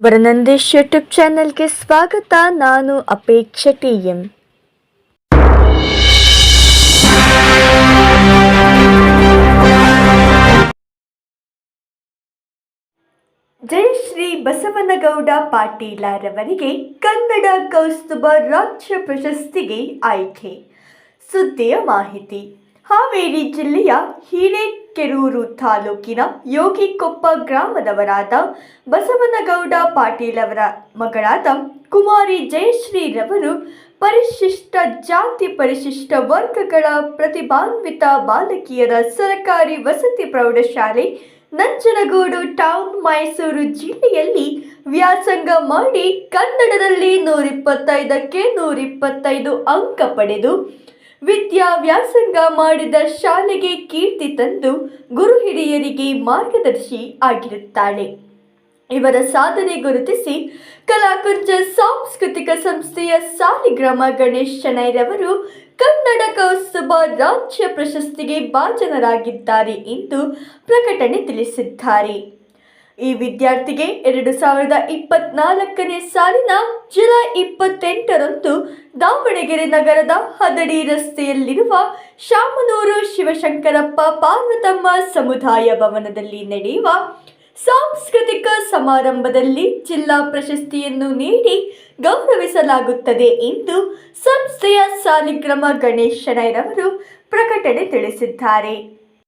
ವರನಂದೇಶ್ YouTube ಚಾನೆಲ್ಗೆ ಸ್ವಾಗತ. ನಾನು ಅಪೇಕ್ಷೆ ಟಿ ಎಂ. ಜೈ ಶ್ರೀ ಬಸವನಗೌಡ ಪಾಟೀಲರವರಿಗೆ ಕನ್ನಡ ಕೌಸ್ತುಭ ರಾಜ್ಯ ಪ್ರಶಸ್ತಿಗೆ ಆಯ್ಕೆ. ಸುದ್ದಿಯ ಮಾಹಿತಿ. ಹಾವೇರಿ ಜಿಲ್ಲೆಯ ಹಿರೇಕೆರೂರು ತಾಲೂಕಿನ ಯೋಗಿಕೊಪ್ಪ ಗ್ರಾಮದವರಾದ ಬಸವನಗೌಡ ಪಾಟೀಲ್ ಅವರ ಮಗಳಾದ ಕುಮಾರಿ ಜಯಶ್ರೀರವರು ಪರಿಶಿಷ್ಟ ಜಾತಿ ಪರಿಶಿಷ್ಟ ವರ್ಗಗಳ ಪ್ರತಿಭಾನ್ವಿತ ಬಾಲಕಿಯರ ಸರ್ಕಾರಿ ವಸತಿ ಪ್ರೌಢಶಾಲೆ ನಂಜನಗೂಡು ಟೌನ್ ಮೈಸೂರು ಜಿಲ್ಲೆಯಲ್ಲಿ ವ್ಯಾಸಂಗ ಮಾಡಿ ಕನ್ನಡದಲ್ಲಿ ನೂರಿಪ್ಪತ್ತೈದಕ್ಕೆ ನೂರಿಪ್ಪತ್ತೈದು ಅಂಕ ಪಡೆದು ವಿದ್ಯಾ ವ್ಯಾಸಂಗ ಮಾಡಿದ ಶಾಲೆಗೆ ಕೀರ್ತಿ ತಂದು ಗುರು ಹಿರಿಯರಿಗೆ ಮಾರ್ಗದರ್ಶಿ ಆಗಿರುತ್ತಾಳೆ. ಇವರ ಸಾಧನೆ ಗುರುತಿಸಿ ಕಲಾಕುಂಜ ಸಾಂಸ್ಕೃತಿಕ ಸಂಸ್ಥೆಯ ಸಾಲಿಗ್ರಾಮ ಗಣೇಶ್ ಶೆಣೈರವರು ಕನ್ನಡ ಕೌಸ್ತುಭ ರಾಜ್ಯ ಪ್ರಶಸ್ತಿಗೆ ಭಾಜನರಾಗಿದ್ದಾರೆ ಎಂದು ಪ್ರಕಟಣೆ ತಿಳಿಸಿದ್ದಾರೆ. ಈ ವಿದ್ಯಾರ್ಥಿಗೆ ಎರಡು ಸಾವಿರದ ಇಪ್ಪತ್ನಾಲ್ಕನೇ ಸಾಲಿನ ಜುಲೈ ಇಪ್ಪತ್ತೆಂಟರಂದು ದಾವಣಗೆರೆ ನಗರದ ಹದಡಿ ರಸ್ತೆಯಲ್ಲಿರುವ ಶಾಮನೂರು ಶಿವಶಂಕರಪ್ಪ ಪಾರ್ವತಮ್ಮ ಸಮುದಾಯ ಭವನದಲ್ಲಿ ನಡೆಯುವ ಸಾಂಸ್ಕೃತಿಕ ಸಮಾರಂಭದಲ್ಲಿ ಜಿಲ್ಲಾ ಪ್ರಶಸ್ತಿಯನ್ನು ನೀಡಿ ಗೌರವಿಸಲಾಗುತ್ತದೆ ಎಂದು ಸಂಸ್ಥೆಯ ಸಾಲಿಗ್ರಾಮ ಗಣೇಶ್ ಪ್ರಕಟಣೆ ತಿಳಿಸಿದ್ದಾರೆ.